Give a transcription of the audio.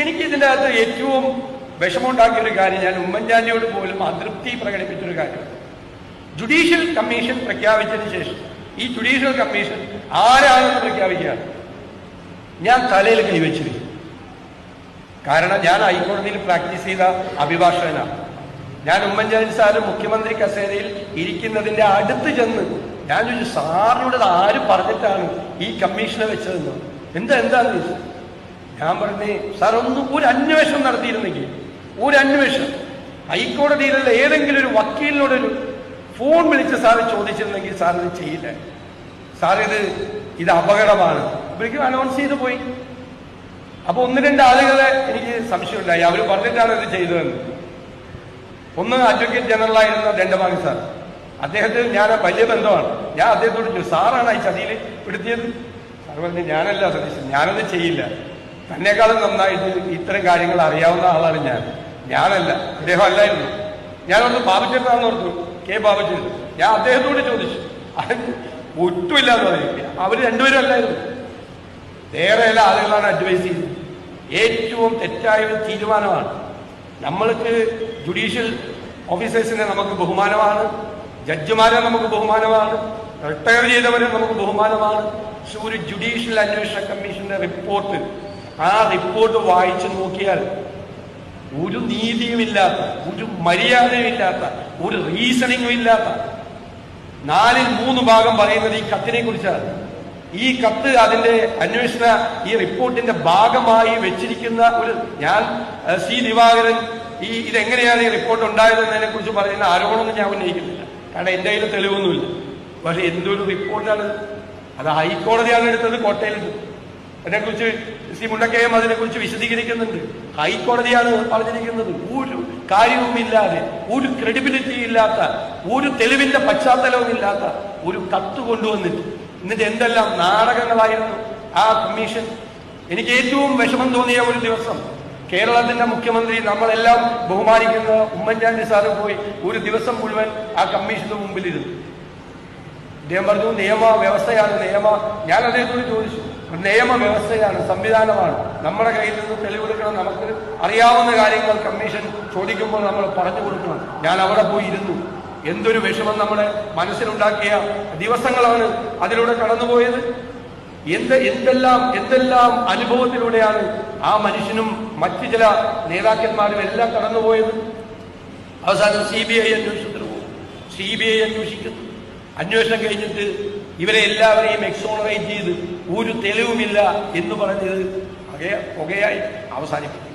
എനിക്ക് ഇതിന്റെ അകത്ത് ഏറ്റവും വിഷമമുണ്ടാക്കിയ ഒരു കാര്യം ഞാൻ ഉമ്മൻചാണ്ടിയോട് പോലും അതൃപ്തി പ്രകടിപ്പിച്ചൊരു കാര്യം. ജുഡീഷ്യൽ കമ്മീഷൻ പ്രഖ്യാപിച്ചതിന് ശേഷം ഈ ജുഡീഷ്യൽ കമ്മീഷൻ ആരാണെന്ന് പ്രഖ്യാപിക്കുകയാണ്. ഞാൻ തലയിൽ കൈവച്ചിരിക്കും കാരണം ഞാൻ ഹൈക്കോടതിയിൽ പ്രാക്ടീസ് ചെയ്ത അഭിഭാഷകനാണ്. ഞാൻ ഉമ്മൻചാണ്ടി സാറ് മുഖ്യമന്ത്രി കസേരയിൽ ഇരിക്കുന്നതിന്റെ അടുത്ത് ചെന്ന് ഞാൻ ചോദിച്ചു സാറിനോട് ആര് പറഞ്ഞിട്ടാണ് ഈ കമ്മീഷനെ വെച്ചതെന്ന്? എന്താ എന്താന്ന് ചോദിച്ചു ഞാൻ പറഞ്ഞേ സാർ ഒന്ന് ഒരു അന്വേഷണം നടത്തിയിരുന്നെങ്കിൽ ഒരു അന്വേഷണം ഹൈക്കോടതിയിലുള്ള ഏതെങ്കിലും ഒരു വക്കീലിനോടൊരു ഫോൺ വിളിച്ച് സാറ് ചോദിച്ചിരുന്നെങ്കിൽ സാർ ഇത് ചെയ്യില്ല. സാർ ഇത് ഇത് അപകടമാണ്. ഇവർക്ക് അനൗൺസ് ചെയ്തു പോയി. അപ്പൊ ഒന്ന് രണ്ട് ആളുകളെ എനിക്ക് സംശയമുണ്ടായി. അവർ പറഞ്ഞിട്ടാണ് ഇത് ചെയ്തതെന്ന്. ഒന്ന് അഡ്വക്കേറ്റ് ജനറൽ ആയിരുന്ന ദണ്ഡമാണി സാർ. അദ്ദേഹത്തിന് ഞാൻ വലിയ ബന്ധമാണ്. ഞാൻ അദ്ദേഹത്തോട് സാറാണ് ഈ ചതിയിൽ പെടുത്തിയത്? സാർ പറഞ്ഞു ഞാനല്ല സതീശൻ ഞാനത് ചെയ്യില്ല. തന്നെക്കാളും നന്നായിട്ട് ഇത്തരം കാര്യങ്ങൾ അറിയാവുന്ന ആളാണ് ഞാൻ. ഞാനല്ല. അദ്ദേഹം അല്ലായിരുന്നു ഞാനൊന്ന് ബാബുച്ചേട്ടനാന്ന് ഓർത്തു. കെ ബാബുച്ചേട്ടൻ ഞാൻ അദ്ദേഹത്തോട് ചോദിച്ചു. ഒട്ടുമില്ലാന്ന് പറയും. അവർ രണ്ടുപേരും അല്ലായിരുന്നു. വേറെ ചില ആളുകളാണ് അഡ്വൈസ് ചെയ്തത്. ഏറ്റവും തെറ്റായ ഒരു തീരുമാനമാണ്. നമ്മൾക്ക് ജുഡീഷ്യൽ ഓഫീസേഴ്സിനെ നമുക്ക് ബഹുമാനമാണ്. ജഡ്ജിമാരെ നമുക്ക് ബഹുമാനമാണ്. റിട്ടയർ ചെയ്തവരെ നമുക്ക് ബഹുമാനമാണ്. പക്ഷെ ഒരു ജുഡീഷ്യൽ അന്വേഷണ കമ്മീഷന്റെ റിപ്പോർട്ട് ആ റിപ്പോർട്ട് വായിച്ചു നോക്കിയാൽ ഒരു നീതിയുമില്ലാത്ത ഒരു മര്യാദയുമില്ലാത്ത ഒരു റീസണിങ്ങും ഇല്ലാത്ത നാലിൽ മൂന്ന് ഭാഗം പറയുന്നത് ഈ കത്തിനെ കുറിച്ചാണ്. ഈ കത്ത് അതിന്റെ അന്വേഷണ ഈ റിപ്പോർട്ടിന്റെ ഭാഗമായി വെച്ചിരിക്കുന്ന ഒരു ഞാൻ സി ദിവാകരൻ ഈ ഇതെങ്ങനെയാണ് ഈ റിപ്പോർട്ട് ഉണ്ടായതെന്നതിനെ കുറിച്ച് പറയുന്ന ആരോപണമൊന്നും ഞാൻ ഉന്നയിക്കുന്നില്ല. കാരണം എന്റെ കയ്യിൽ തെളിവൊന്നുമില്ല. പക്ഷെ എന്തൊരു റിപ്പോർട്ടാണ് അത്? ഹൈക്കോടതിയാണ് എടുത്തത് കോട്ടയിൽ അതിനെക്കുറിച്ച് സി മുണ്ടക്കയം അതിനെക്കുറിച്ച് വിശദീകരിക്കുന്നുണ്ട്. ഹൈക്കോടതിയാണ് പറഞ്ഞിരിക്കുന്നത്. ഒരു കാര്യവുമില്ലാതെ ഒരു ക്രെഡിബിലിറ്റി ഇല്ലാത്ത ഒരു തെളിവിന്റെ പശ്ചാത്തലവും ഇല്ലാത്ത ഒരു കത്ത് കൊണ്ടുവന്നിട്ട് എന്നിട്ട് എന്തെല്ലാം നാടകങ്ങളായിരുന്നു ആ കമ്മീഷൻ എനിക്ക് ഏറ്റവും വിഷമം തോന്നിയ ഒരു ദിവസം കേരളത്തിന്റെ മുഖ്യമന്ത്രി നമ്മളെല്ലാം ബഹുമാനിക്കുന്ന ഉമ്മൻചാണ്ടി സാറ് പോയി ഒരു ദിവസം മുഴുവൻ ആ കമ്മീഷന്റെ മുമ്പിലിരുന്നു. അദ്ദേഹം പറഞ്ഞു നിയമ വ്യവസ്ഥയാണ് നിയമ. ഞാൻ അദ്ദേഹത്തോട് ചോദിച്ചു നിയമ വ്യവസ്ഥയാണ് സംവിധാനമാണ്. നമ്മുടെ കയ്യിൽ നിന്ന് തെളിവെടുക്കണം നമുക്ക് അറിയാവുന്ന കാര്യങ്ങൾ കമ്മീഷൻ ചോദിക്കുമ്പോൾ നമ്മൾ പറഞ്ഞു കൊടുക്കണം. ഞാൻ അവിടെ പോയി ഇരുന്നു എന്തൊരു വിഷമം നമ്മുടെ മനസ്സിലുണ്ടാക്കിയ ദിവസങ്ങളാണ് അതിലൂടെ കടന്നുപോയത്. എന്ത് എന്തെല്ലാം എന്തെല്ലാം അനുഭവത്തിലൂടെയാണ് ആ മനുഷ്യനും മറ്റു ചില നേതാക്കന്മാരും എല്ലാം കടന്നുപോയത്? അവസാനം സി ബി ഐ അന്വേഷണത്തിന് പോകും. സി ബി ഐ അന്വേഷിക്കുന്നു. അന്വേഷണം കഴിഞ്ഞിട്ട് ഇവരെ എല്ലാവരെയും എക്സോണറേറ്റ് ചെയ്ത് ഒരു തെളിവുമില്ല എന്ന് പറഞ്ഞത് പുകയ പുകയായി അവസാനിപ്പിക്കും.